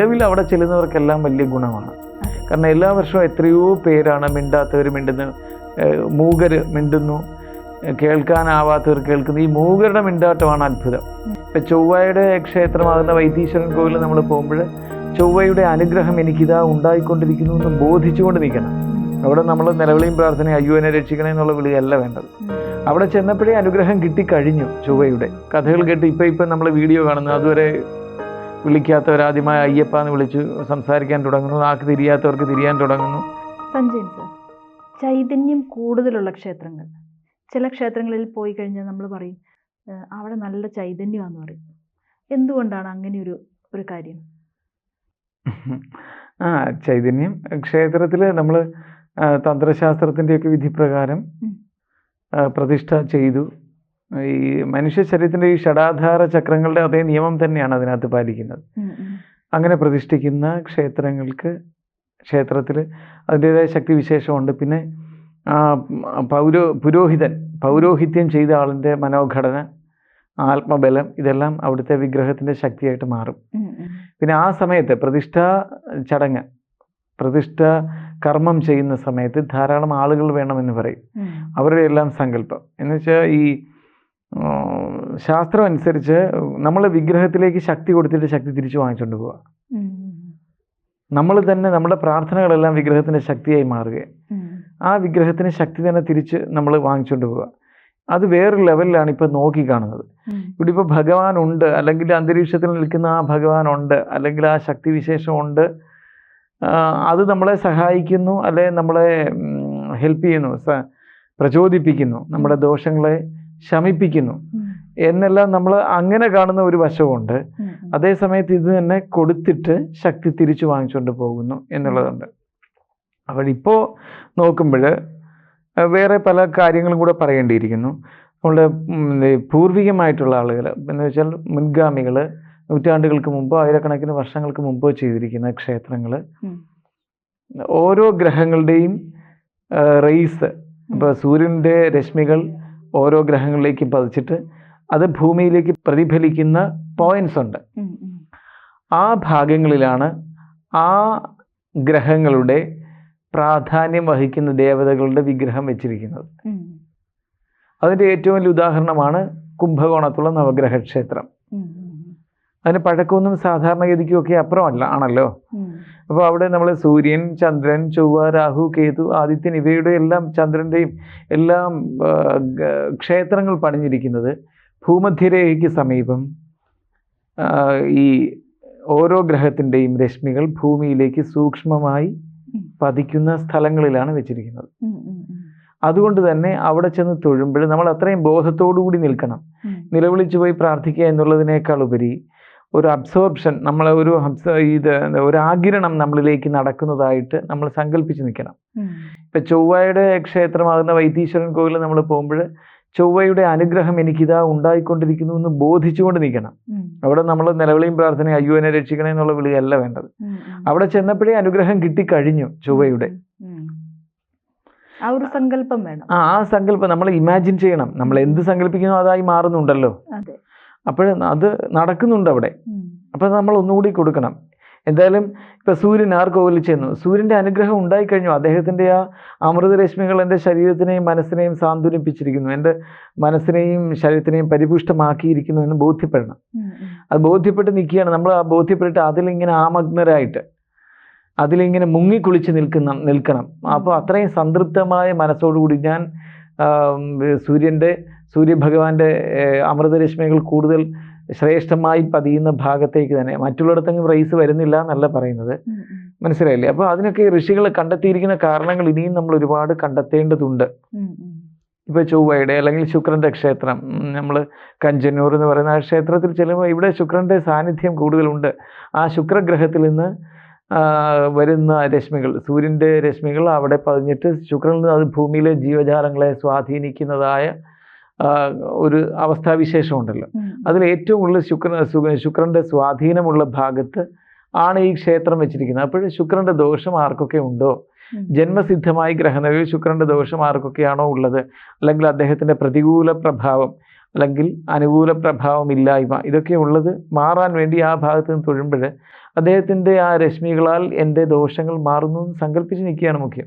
നിലവിൽ അവിടെ ചെല്ലുന്നവർക്കെല്ലാം വലിയ ഗുണമാണ്. കാരണം എല്ലാ വർഷവും എത്രയോ പേരാണ് മിണ്ടാത്തവർ മിണ്ടുന്നത് മൂകർ മിണ്ടുന്നു. കേൾക്കാനാവാത്തവർ കേൾക്കുന്നു. ഈ മൂകരുടെ മിണ്ടാട്ടമാണ് അത്ഭുതം. ഇപ്പം ചൊവ്വയുടെ ക്ഷേത്രമാകുന്ന വൈത്തീശ്വരൻ കോവിൽ നമ്മൾ പോകുമ്പോൾ ചൊവ്വയുടെ അനുഗ്രഹം എനിക്കിതാ ഉണ്ടായിക്കൊണ്ടിരിക്കുന്നു എന്ന് ബോധിച്ചുകൊണ്ട് നിൽക്കണം. അവിടെ നമ്മൾ നിലവിളിയും പ്രാർത്ഥന അയ്യോ എന്നെ രക്ഷിക്കണേ എന്നുള്ള വിളിയല്ല വേണ്ടത്. അവിടെ ചെന്നപ്പോഴേ അനുഗ്രഹം കിട്ടിക്കഴിഞ്ഞു ചൊവ്വയുടെ. കഥകൾ കേട്ട് ഇപ്പം ഇപ്പം നമ്മൾ വീഡിയോ കാണുന്നു. അതുവരെ വിളിക്കാത്തവരാദ്യമായ അയ്യപ്പ എന്ന് വിളിച്ച് സംസാരിക്കാൻ തുടങ്ങുന്നു. ആക്ക് തിരിയാത്തവർക്ക് തിരിയാൻ തുടങ്ങുന്നു. സഞ്ജയൻ സർ ചൈതന്യം കൂടുതലുള്ള ക്ഷേത്രങ്ങൾ. ചില ക്ഷേത്രങ്ങളിൽ പോയി കഴിഞ്ഞാൽ നമ്മൾ പറയും അവിടെ നല്ല ചൈതന്യമാണെന്ന് പറയും. എന്തുകൊണ്ടാണ് അങ്ങനെ ഒരു ഒരു കാര്യം? ആ ചൈതന്യം ക്ഷേത്രത്തിൽ നമ്മൾ തന്ത്രശാസ്ത്രത്തിന്റെയൊക്കെ വിധിപ്രകാരം. പ്രതിഷ്ഠ ചെയ്തു. ഈ മനുഷ്യ ശരീരത്തിന്റെ ഈ ഷടാധാര ചക്രങ്ങളുടെ അതേ നിയമം തന്നെയാണ് അതിനകത്ത് പാലിക്കുന്നത്. അങ്ങനെ പ്രതിഷ്ഠിക്കുന്ന ക്ഷേത്രങ്ങൾക്ക് ക്ഷേത്രത്തിൽ അതിന്റെതായ ശക്തി വിശേഷമുണ്ട് പിന്നെ ആ, പൗരോ പുരോഹിതൻ പൗരോഹിത്യം ചെയ്ത ആളിന്റെ മനോഘടന ആത്മബലം ഇതെല്ലാം അവിടുത്തെ വിഗ്രഹത്തിന്റെ ശക്തിയായിട്ട് മാറും. പിന്നെ ആ സമയത്ത് പ്രതിഷ്ഠാ ചടങ്ങ് പ്രതിഷ്ഠ കർമ്മം ചെയ്യുന്ന സമയത്ത് ധാരാളം ആളുകൾ വേണമെന്ന് പറയും. അവരുടെ എല്ലാം സങ്കല്പം എന്ന് വെച്ചാൽ ഈ ശാസ്ത്രം അനുസരിച്ച് നമ്മൾ വിഗ്രഹത്തിലേക്ക് ശക്തി കൊടുത്തിട്ട് ശക്തി തിരിച്ചു വാങ്ങിച്ചുകൊണ്ട് പോവുക നമ്മൾ തന്നെ നമ്മുടെ പ്രാർത്ഥനകളെല്ലാം വിഗ്രഹത്തിന്റെ ശക്തിയായി മാറുകയാണ് ആ വിഗ്രഹത്തിന് ശക്തി തന്നെ തിരിച്ച് നമ്മൾ വാങ്ങിച്ചുകൊണ്ട് പോവുക അത് വേറൊരു ലെവലിലാണ് ഇപ്പോൾ നോക്കി കാണുന്നത്. ഇവിടെ ഇപ്പോൾ ഭഗവാൻ ഉണ്ട് അല്ലെങ്കിൽ അന്തരീക്ഷത്തിൽ നിൽക്കുന്ന ആ ഭഗവാൻ ഉണ്ട് അല്ലെങ്കിൽ ആ ശക്തി വിശേഷം ഉണ്ട് അത് നമ്മളെ സഹായിക്കുന്നു അല്ലെ നമ്മളെ ഹെൽപ്പ് ചെയ്യുന്നു പ്രചോദിപ്പിക്കുന്നു. നമ്മുടെ ദോഷങ്ങളെ ശമിപ്പിക്കുന്നു. എന്നെല്ലാം നമ്മൾ അങ്ങനെ കാണുന്ന ഒരു വശമുണ്ട് ഉം, ഉം. അതേ സമയത്ത് ഇത് തന്നെ കൊടുത്തിട്ട് ശക്തി തിരിച്ചു വാങ്ങിച്ചുകൊണ്ട് പോകുന്നു എന്നുള്ളതുണ്ട്. അപ്പോൾ ഇപ്പോൾ നോക്കുമ്പോൾ വേറെ പല കാര്യങ്ങളും കൂടെ പറയേണ്ടിയിരിക്കുന്നു. നമ്മളുടെ പൂർവികമായിട്ടുള്ള ആളുകൾ എന്ന് വെച്ചാൽ മുൻഗാമികൾ നൂറ്റാണ്ടുകൾക്ക് മുമ്പോ ആയിരക്കണക്കിന് വർഷങ്ങൾക്ക് മുമ്പോ ചെയ്തിരിക്കുന്ന ക്ഷേത്രങ്ങൾ ഓരോ ഗ്രഹങ്ങളുടെയും റേസ് ഇപ്പോൾ സൂര്യന്റെ രശ്മികൾ ഓരോ ഗ്രഹങ്ങളിലേക്കും പതിച്ചിട്ട് അത് ഭൂമിയിലേക്ക് പ്രതിഫലിക്കുന്ന പോയിന്റ്സ് ഉണ്ട്. ആ ഭാഗങ്ങളിലാണ് ആ ഗ്രഹങ്ങളുടെ പ്രാധാന്യം വഹിക്കുന്ന ദേവതകളുടെ വിഗ്രഹം വെച്ചിരിക്കുന്നത്. അതിന്റെ ഏറ്റവും വലിയ ഉദാഹരണമാണ് കുംഭകോണത്തുള്ള നവഗ്രഹ ക്ഷേത്രം. അതിന് പഴക്കമൊന്നും സാധാരണഗതിക്കും ഒക്കെ അപ്പുറമല്ല ആണല്ലോ. അപ്പോൾ അവിടെ നമ്മൾ സൂര്യൻ ചന്ദ്രൻ ചൊവ്വ രാഹു കേതു ആദിത്യൻ ഇവയുടെ എല്ലാം ചന്ദ്രന്റെയും എല്ലാം ക്ഷേത്രങ്ങൾ പണിഞ്ഞിരിക്കുന്നത് ഭൂമധ്യരേഖയ്ക്ക് സമീപം ഈ ഓരോ ഗ്രഹത്തിന്റെയും രശ്മികൾ ഭൂമിയിലേക്ക് സൂക്ഷ്മമായി പതിക്കുന്ന സ്ഥലങ്ങളിലാണ് വെച്ചിരിക്കുന്നത്. അതുകൊണ്ട് തന്നെ അവിടെ ചെന്ന് തൊഴുമ്പോൾ നമ്മൾ അത്രയും ബോധത്തോടു കൂടി നിൽക്കണം. നിലവിളിച്ചു പോയി പ്രാർത്ഥിക്കുക എന്നുള്ളതിനേക്കാൾ ഉപരി ഒരു അബ്സോർപ്ഷൻ നമ്മൾ ഒരു ഇത് ഒരു ആഗിരണം നമ്മളിലേക്ക് നടക്കുന്നതായിട്ട് നമ്മൾ സങ്കല്പിച്ച് നിൽക്കണം. ഇപ്പം ചൊവ്വയുടെ ക്ഷേത്രമാകുന്ന വൈത്തീശ്വരൻ കോവിൽ നമ്മൾ പോകുമ്പോൾ ചൊവ്വയുടെ അനുഗ്രഹം എനിക്കിതാ ഉണ്ടായിക്കൊണ്ടിരിക്കുന്നു എന്ന് ബോധിച്ചുകൊണ്ട് നിൽക്കണം. അവിടെ നമ്മൾ നിലവിളിയും പ്രാർത്ഥന അയ്യോ എന്നെ രക്ഷിക്കണേ എന്നുള്ള വിളിയല്ല വേണ്ടത്. അവിടെ ചെന്നപ്പോഴേ അനുഗ്രഹം കിട്ടിക്കഴിഞ്ഞു ചൊവ്വയുടെ. ആ ഒരു സങ്കല്പം വേണം. ആ സങ്കല്പം നമ്മൾ ഇമാജിൻ ചെയ്യണം. നമ്മൾ എന്ത് സങ്കല്പിക്കുന്നു അതായി മാറുന്നുണ്ടല്ലോ. അപ്പോൾ അത് നടക്കുന്നുണ്ട് അവിടെ. അപ്പോൾ നമ്മൾ ഒന്നുകൂടി കൊടുക്കണം. എന്തായാലും ഇപ്പം സൂര്യൻ ആർ കോവിലിൽ ചെന്നു സൂര്യന്റെ അനുഗ്രഹം ഉണ്ടായിക്കഴിഞ്ഞു. അദ്ദേഹത്തിന്റെ ആ അമൃതരശ്മികൾ എന്റെ ശരീരത്തിനെയും മനസ്സിനെയും സാന്ത്വനിപ്പിച്ചിരിക്കുന്നു. എന്റെ മനസ്സിനെയും ശരീരത്തിനെയും പരിപുഷ്ടമാക്കിയിരിക്കുന്നു എന്ന് ബോധ്യപ്പെടണം. അത് ബോധ്യപ്പെട്ട് നിൽക്കുകയാണ്. നമ്മൾ ആ ബോധ്യപ്പെട്ടിട്ട് അതിലിങ്ങനെ ആമഗ്നരായിട്ട് അതിലിങ്ങനെ മുങ്ങിക്കുളിച്ച് നിൽക്കുന്ന നിൽക്കണം. അപ്പോൾ അത്രയും സംതൃപ്തമായ മനസ്സോടുകൂടി ഞാൻ സൂര്യന്റെ സൂര്യന്റെ സൂര്യഭഗവാന്റെ അമൃതരശ്മികൾ കൂടുതൽ ശ്രേഷ്ഠമായി പതിയുന്ന ഭാഗത്തേക്ക് തന്നെ മറ്റുള്ളിടത്തെങ്കിലും റൈസ് വരുന്നില്ല എന്നല്ല പറയുന്നത്. മനസ്സിലായില്ലേ അപ്പോൾ അതിനൊക്കെ ഋഷികൾ കണ്ടെത്തിയിരിക്കുന്ന കാരണങ്ങൾ ഇനിയും നമ്മൾ ഒരുപാട് കണ്ടെത്തേണ്ടതുണ്ട് ഇപ്പൊ. ഇപ്പോൾ ചൊവ്വയുടെ അല്ലെങ്കിൽ ശുക്രന്റെ ക്ഷേത്രം നമ്മൾ കഞ്ചന്നൂർ എന്ന് പറയുന്ന ആ ക്ഷേത്രത്തിൽ ചെല്ലുമ്പോൾ ഇവിടെ ശുക്രന്റെ സാന്നിധ്യം കൂടുതലുണ്ട് ആ ശുക്രഗ്രഹത്തിൽ നിന്ന് വരുന്ന രശ്മികൾ സൂര്യന്റെ രശ്മികൾ അവിടെ പതിഞ്ഞിട്ട് ശുക്രനിൽ നിന്ന് അത് ഭൂമിയിലെ ജീവജാലങ്ങളെ സ്വാധീനിക്കുന്നതായ ഒരു അവസ്ഥാവിശേഷം ഉണ്ടല്ലോ. അതിൽ ഏറ്റവും കൂടുതൽ ശുക്ര ശുക്രന്റെ ശുക്രന്റെ സ്വാധീനമുള്ള ഭാഗത്ത് ആണ് ഈ ക്ഷേത്രം വെച്ചിരിക്കുന്നത്. അപ്പോൾ ശുക്രന്റെ ദോഷം ആർക്കൊക്കെ ഉണ്ടോ? ജന്മസിദ്ധമായി ഗ്രഹനിലയിൽ ശുക്രന്റെ ദോഷം ആർക്കൊക്കെയാണോ ഉള്ളത്? അല്ലെങ്കിൽ അദ്ദേഹത്തിന്റെ പ്രതികൂല പ്രഭാവം അല്ലെങ്കിൽ അനുകൂല പ്രഭാവം ഇല്ലായ്മ ഇതൊക്കെ ഉള്ളത് മാറാൻ വേണ്ടി ആ ഭാഗത്ത് നിന്ന് തൊഴുമ്പോൾ അദ്ദേഹത്തിന്റെ ആ രശ്മികളാൽ എന്റെ ദോഷങ്ങൾ മാറുന്നു എന്ന് സങ്കല്പിച്ച് നിൽക്കുകയാണ് മുഖ്യം.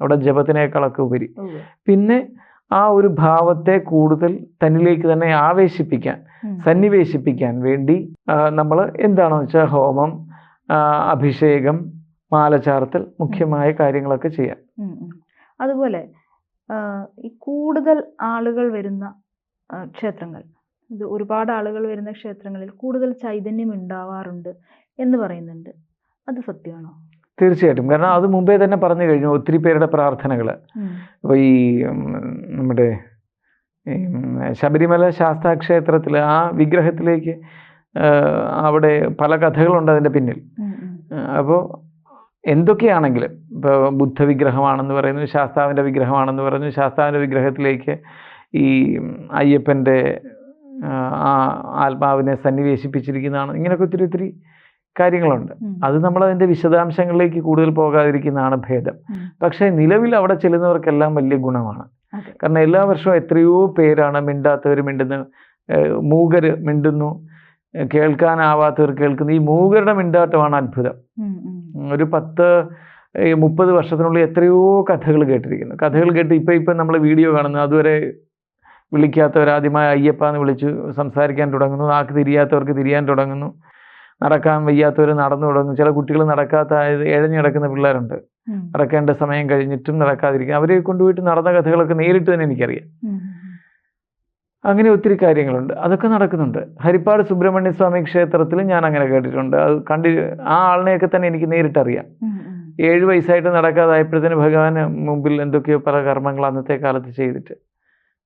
അവിടെ ജപത്തിനേക്കാളൊക്കെ ഉപരി. പിന്നെ ആ ഒരു ഭാവത്തെ കൂടുതൽ തന്നിലേക്ക് തന്നെ ആവേശിപ്പിക്കാൻ. സന്നിവേശിപ്പിക്കാൻ വേണ്ടി നമ്മൾ എന്താണെന്ന് വെച്ചാൽ ഹോമം അഭിഷേകം മാലചാർത്തൽ മുഖ്യമായ കാര്യങ്ങളൊക്കെ ചെയ്യാം. അതുപോലെ ഈ കൂടുതൽ ആളുകൾ വരുന്ന ക്ഷേത്രങ്ങൾ ഇത് ഒരുപാട് ആളുകൾ വരുന്ന ക്ഷേത്രങ്ങളിൽ കൂടുതൽ ചൈതന്യം ഉണ്ടാവാറുണ്ട് എന്ന് പറയുന്നുണ്ട് അത് സത്യമാണോ തീർച്ചയായിട്ടും കാരണം അത് മുമ്പേ തന്നെ പറഞ്ഞു കഴിഞ്ഞു ഒത്തിരി പേരുടെ പ്രാർത്ഥനകൾ. അപ്പോൾ ഈ നമ്മുടെ ശബരിമല ശാസ്താക്ഷേത്രത്തിൽ ആ വിഗ്രഹത്തിലേക്ക് അവിടെ പല കഥകളുണ്ട് അതിന്റെ പിന്നിൽ. അപ്പോൾ എന്തൊക്കെയാണെങ്കിലും ഇപ്പോൾ ബുദ്ധ വിഗ്രഹമാണെന്ന് പറയുന്നു ശാസ്താവിന്റെ വിഗ്രഹമാണെന്ന് പറഞ്ഞു ശാസ്താവിന്റെ വിഗ്രഹത്തിലേക്ക് ഈ അയ്യപ്പന്റെ ആ ആത്മാവിനെ സന്നിവേശിപ്പിച്ചിരിക്കുന്നതാണ് ഇങ്ങനെയൊക്കെ ഒത്തിരി ഒത്തിരി കാര്യങ്ങളുണ്ട്. അത് നമ്മൾ അതിന്റെ വിശദാംശങ്ങളിലേക്ക് കൂടുതൽ പോകാതിരിക്കുന്നതാണ് ഭേദം. പക്ഷേ നിലവിൽ അവിടെ ചെല്ലുന്നവർക്കെല്ലാം വലിയ ഗുണമാണ്. കാരണം എല്ലാ വർഷവും എത്രയോ പേരാണ് മിണ്ടാത്തവർ മിണ്ടുന്നത് മൂകർ മൂകര് മിണ്ടുന്നു കേൾക്കാനാവാത്തവർ കേൾക്കുന്നു. ഈ മൂകരുടെ മിണ്ടാട്ടമാണ് അത്ഭുതം. ഒരു പത്ത് മുപ്പത് വർഷത്തിനുള്ളിൽ എത്രയോ കഥകൾ കേട്ടിരിക്കുന്നു. കഥകൾ കേട്ട് ഇപ്പം ഇപ്പം നമ്മൾ വീഡിയോ കാണുന്നു. അതുവരെ വിളിക്കാത്തവർ ആദ്യമായി അയ്യപ്പ എന്ന് വിളിച്ചു സംസാരിക്കാൻ തുടങ്ങുന്നു. നാക്ക് തിരിയാത്തവർക്ക് തിരിയാൻ തുടങ്ങുന്നു. നടക്കാൻ വയ്യാത്തവർ നടന്നു തുടങ്ങും. ചില കുട്ടികൾ നടക്കാത്ത ഇഴഞ്ഞു കിടക്കുന്ന പിള്ളേരുണ്ട്. നടക്കേണ്ട സമയം കഴിഞ്ഞിട്ടും നടക്കാതിരിക്കും. അവരെ കൊണ്ടുപോയിട്ട് നടന്ന കഥകളൊക്കെ നേരിട്ട് തന്നെ എനിക്കറിയാം. അങ്ങനെ ഒത്തിരി കാര്യങ്ങളുണ്ട്. അതൊക്കെ നടക്കുന്നുണ്ട്. ഹരിപ്പാട് സുബ്രഹ്മണ്യ സ്വാമി ക്ഷേത്രത്തിൽ ഞാൻ അങ്ങനെ കേട്ടിട്ടുണ്ട്. അത് കണ്ടി ആ ആളിനെയൊക്കെ തന്നെ എനിക്ക് നേരിട്ടറിയാം. ഏഴ് വയസ്സായിട്ട് നടക്കാതായപ്പോഴത്തേന് ഭഗവാന് മുമ്പിൽ എന്തൊക്കെയോ പല കർമ്മങ്ങൾ അന്നത്തെ കാലത്ത് ചെയ്തിട്ട്.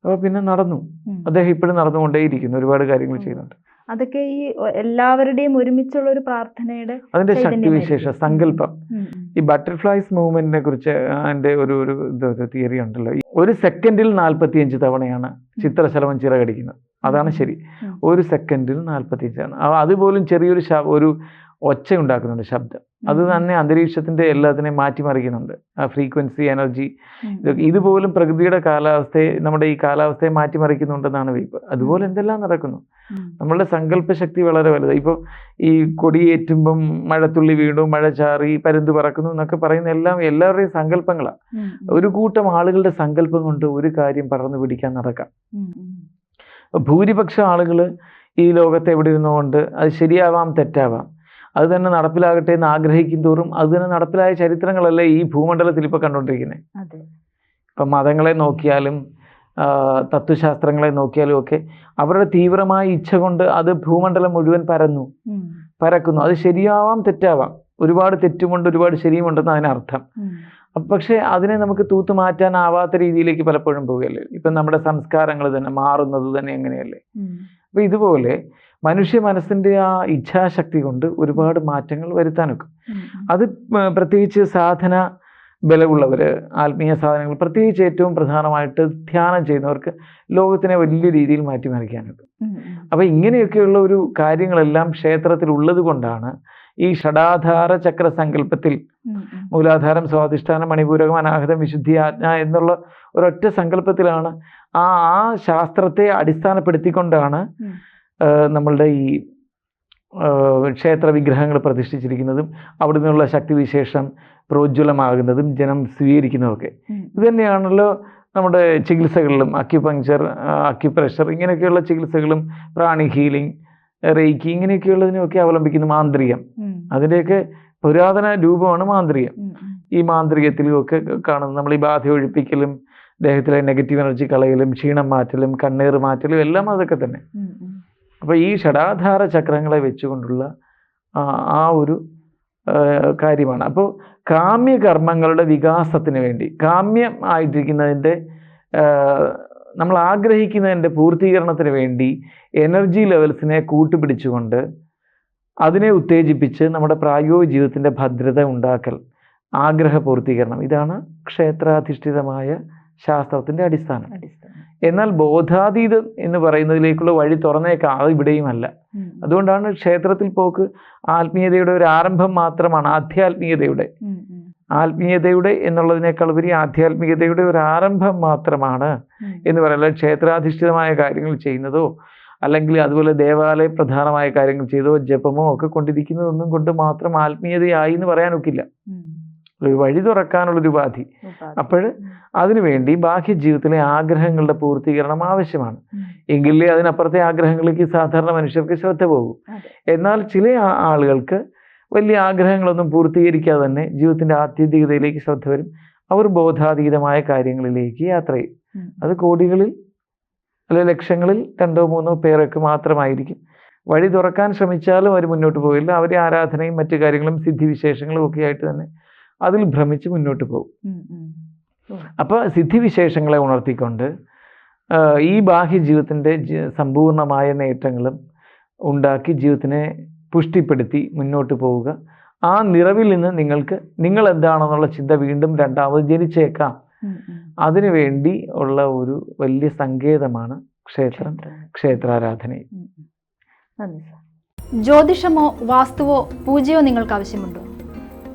അപ്പോൾ പിന്നെ നടന്നു. അദ്ദേഹം ഇപ്പോഴും നടന്നുകൊണ്ടേയിരിക്കുന്നു. ഒരുപാട് കാര്യങ്ങൾ ചെയ്യുന്നുണ്ട്. അതൊക്കെ ഈ എല്ലാവരുടെയും ഒരുമിച്ചുള്ള ഒരു പ്രാർത്ഥനയുടെ അതിന്റെ ശക്തി വിശേഷം സങ്കല്പം. ഈ ബട്ടർഫ്ലൈസ് മൂവ്മെന്റിനെ കുറിച്ച് അതിന്റെ ഒരു ഒരു തിയറി ഉണ്ടല്ലോ. ഒരു സെക്കൻഡിൽ നാൽപ്പത്തിയഞ്ച് തവണയാണ് ചിത്രശലഭം ചിറകടിക്കുന്നത്. അതാണ് ശരി. ഒരു സെക്കൻഡിൽ നാൽപ്പത്തിയഞ്ചാണ് അതുപോലും ചെറിയൊരു ഒരു ഒച്ച ഉണ്ടാക്കുന്നുണ്ട് ശബ്ദം. അത്. തന്നെ അന്തരീക്ഷത്തിന്റെ എല്ലാത്തിനെയും മാറ്റിമറിക്കുന്നുണ്ട്. ആ ഫ്രീക്വൻസി എനർജി ഇതൊക്കെ ഇതുപോലും പ്രകൃതിയുടെ കാലാവസ്ഥയെ നമ്മുടെ ഈ കാലാവസ്ഥയെ മാറ്റിമറിക്കുന്നുണ്ടെന്നാണ് വെയ്പ് അതുപോലെ എന്തെല്ലാം നടക്കുന്നു? നമ്മളുടെ നമ്മളുടെ സങ്കല്പശക്തി വളരെ വലുത്. ഇപ്പോൾ ഈ കൊടിയേറ്റുമ്പം മഴത്തുള്ളി വീണു മഴ ചാറി പരുന്ത് പറക്കുന്നു എന്നൊക്കെ പറയുന്ന എല്ലാം എല്ലാവരുടെയും സങ്കല്പങ്ങളാണ് ഒരു കൂട്ടം ആളുകളുടെ സങ്കല്പം കൊണ്ട് ഒരു കാര്യം പറന്നു പിടിക്കാൻ നടക്കാം. ഭൂരിപക്ഷം ആളുകൾ ഈ ലോകത്ത് എവിടെ ഇരുന്നുകൊണ്ട് അത് ശരിയാവാം തെറ്റാവാം. അത് തന്നെ നടപ്പിലാകട്ടെ എന്ന് ആഗ്രഹിക്കും തോറും അത് തന്നെ നടപ്പിലായ ചരിത്രങ്ങളല്ലേ ഈ ഭൂമണ്ഡലത്തിൽ ഇപ്പോൾ കണ്ടുകൊണ്ടിരിക്കുന്നത് അതെ. ഇപ്പം മതങ്ങളെ നോക്കിയാലും തത്വശാസ്ത്രങ്ങളെ നോക്കിയാലും ഒക്കെ അവരുടെ തീവ്രമായ ഇച്ഛ കൊണ്ട് അത് ഭൂമണ്ഡലം മുഴുവൻ പരന്നു. പരക്കുന്നു. അത് ശരിയാവാം തെറ്റാവാം. ഒരുപാട് തെറ്റുമുണ്ട് ഒരുപാട് ശരിയുമുണ്ടെന്ന് അതിനർത്ഥം പക്ഷെ അതിനെ നമുക്ക് തൂത്തു മാറ്റാനാവാത്ത രീതിയിലേക്ക് പലപ്പോഴും പോവുകയല്ലേ? ഇപ്പം നമ്മുടെ സംസ്കാരങ്ങൾ തന്നെ മാറുന്നത് തന്നെ എങ്ങനെയല്ലേ. അപ്പൊ ഇതുപോലെ മനുഷ്യ മനസ്സിന്റെ ആ ഇച്ഛാശക്തി കൊണ്ട് ഒരുപാട് മാറ്റങ്ങൾ വരുത്താനൊക്കെ അത് പ്രത്യേകിച്ച് സാധന ബലമുള്ളവർ ആത്മീയ സാധനങ്ങൾ പ്രത്യേകിച്ച് ഏറ്റവും പ്രധാനമായിട്ട് ധ്യാനം ചെയ്യുന്നവർക്ക് ലോകത്തിനെ വലിയ രീതിയിൽ മാറ്റിമറിക്കാനൊക്കെ അപ്പം ഉം. അപ്പൊ ഇങ്ങനെയൊക്കെയുള്ള ഒരു കാര്യങ്ങളെല്ലാം ക്ഷേത്രത്തിൽ ഉള്ളത് കൊണ്ടാണ് ഈ ഷടാധാര ചക്ര സങ്കല്പത്തിൽ. മൂലാധാരം സ്വാധിഷ്ഠാനം മണിപൂരകം അനാഹതം വിശുദ്ധി ആജ്ഞ എന്നുള്ള ഒരൊറ്റ സങ്കല്പത്തിലാണ് ആ ആ ശാസ്ത്രത്തെ അടിസ്ഥാനപ്പെടുത്തിക്കൊണ്ടാണ് നമ്മളുടെ ഈ ക്ഷേത്ര വിഗ്രഹങ്ങൾ പ്രതിഷ്ഠിച്ചിരിക്കുന്നതും അവിടെ നിന്നുള്ള ശക്തിവിശേഷം പ്രോജ്വലമാകുന്നതും ജനം സ്വീകരിക്കുന്നതൊക്കെ ഇതുതന്നെയാണല്ലോ ഇത് തന്നെയാണല്ലോ നമ്മുടെ ചികിത്സകളിലും അക്യുപങ്ചർ അക്യുപ്രഷർ ഇങ്ങനെയൊക്കെയുള്ള ചികിത്സകളും പ്രാണി ഹീലിംഗ് റേക്കി ഇങ്ങനെയൊക്കെയുള്ളതിനൊക്കെ അവലംബിക്കുന്ന മാന്ത്രികം. അതിന്റെയൊക്കെ പുരാതന രൂപമാണ് മാന്ത്രികം. ഈ മാന്ത്രികത്തിലും ഒക്കെ കാണുന്നത് നമ്മൾ ഈ ബാധ ഒഴിപ്പിക്കലും ദേഹത്തിലെ നെഗറ്റീവ് എനർജി കളയലും ക്ഷീണം മാറ്റലും കണ്ണീർ മാറ്റലും എല്ലാം അതൊക്കെ തന്നെ. അപ്പോൾ ഈ ഷടാധാര ചക്രങ്ങളെ വെച്ചുകൊണ്ടുള്ള ആ ഒരു കാര്യമാണ്. അപ്പോൾ കാമ്യകർമ്മങ്ങളുടെ വികാസത്തിന് വേണ്ടി കാമ്യം ആയിട്ടിരിക്കുന്നതിന്റെ നമ്മൾ ആഗ്രഹിക്കുന്നതിന്റെ പൂർത്തീകരണത്തിന് വേണ്ടി എനർജി ലെവൽസിനെ കൂട്ടുപിടിച്ചുകൊണ്ട് അതിനെ ഉത്തേജിപ്പിച്ച് നമ്മുടെ പ്രായോഗിക ജീവിതത്തിന്റെ ഭദ്രത ഉണ്ടാക്കൽ ആഗ്രഹ പൂർത്തീകരണം. ഇതാണ് ക്ഷേത്രാധിഷ്ഠിതമായ ശാസ്ത്രത്തിന്റെ അടിസ്ഥാനം. എന്നാൽ ബോധാതീതം എന്ന് പറയുന്നതിലേക്കുള്ള വഴി തുറന്നേക്കാം അത് ഇവിടെയുമല്ല. അതുകൊണ്ടാണ് ക്ഷേത്രത്തിൽ പോക്ക് ആത്മീയതയുടെ ഒരു ആരംഭം മാത്രമാണ് ആധ്യാത്മീയതയുടെ. ആത്മീയതയുടെ എന്നുള്ളതിനേക്കാൾ ഉപരി ആധ്യാത്മികതയുടെ ഒരു ആരംഭം മാത്രമാണ് എന്ന് പറയുന്നത് ക്ഷേത്രാധിഷ്ഠിതമായ കാര്യങ്ങൾ ചെയ്യുന്നതോ അല്ലെങ്കിൽ അതുപോലെ ദേവാലയ പ്രധാനമായ കാര്യങ്ങൾ ചെയ്തോ ജപമോ ഒക്കെ കൊണ്ടിരിക്കുന്നതൊന്നും കൊണ്ട് മാത്രം ആത്മീയതയായി എന്ന് പറയാനൊക്കില്ല. ഒരു വഴി തുറക്കാനുള്ളൊരു ഉപാധി. അപ്പോൾ. അതിനുവേണ്ടി ബാഹ്യ ജീവിതത്തിലെ ആഗ്രഹങ്ങളുടെ പൂർത്തീകരണം ആവശ്യമാണ്. എങ്കിലേ അതിനപ്പുറത്തെ ആഗ്രഹങ്ങളിലേക്ക് സാധാരണ മനുഷ്യർക്ക് ശ്രദ്ധ പോകും. എന്നാൽ ചില ആളുകൾക്ക് വലിയ ആഗ്രഹങ്ങളൊന്നും പൂർത്തീകരിക്കാതെ തന്നെ ജീവിതത്തിന്റെ ആത്യന്തികതയിലേക്ക് ശ്രദ്ധ വരും. അവർ ബോധാതീതമായ കാര്യങ്ങളിലേക്ക് യാത്ര ചെയ്യും. അത് കോടികളിൽ അല്ലെ ലക്ഷങ്ങളിൽ രണ്ടോ മൂന്നോ പേരൊക്കെ മാത്രമായിരിക്കും. വഴി തുറക്കാൻ ശ്രമിച്ചാലും അവർ മുന്നോട്ട് പോകില്ല. അവരെ ആരാധനയും മറ്റു കാര്യങ്ങളും സിദ്ധിവിശേഷങ്ങളും ഒക്കെ ആയിട്ട് തന്നെ അതിൽ ഭ്രമിച്ച് മുന്നോട്ട് പോകും. അപ്പോൾ സിദ്ധിവിശേഷങ്ങളെ ഉണർത്തിക്കൊണ്ട് ഈ ബാഹ്യ ജീവിതത്തിന്റെ സമ്പൂർണമായ നേട്ടങ്ങളും ഉണ്ടാക്കി ജീവിതത്തിനെ പുഷ്ടിപ്പെടുത്തി മുന്നോട്ട് പോവുക. ആ നിറവിൽ നിന്ന് നിങ്ങൾക്ക് നിങ്ങൾ എന്താണെന്നുള്ള ചിന്ത വീണ്ടും രണ്ടാമത് ജനിച്ചേക്കാം. അതിനു വേണ്ടി അതിനുവേണ്ടി ഉള്ള ഒരു വലിയ സങ്കേതമാണ് ക്ഷേത്രം ക്ഷേത്രാരാധന ക്ഷേത്രാരാധനയും. ജ്യോതിഷമോ വാസ്തുവോ പൂജയോ നിങ്ങൾക്ക് ആവശ്യമുണ്ടോ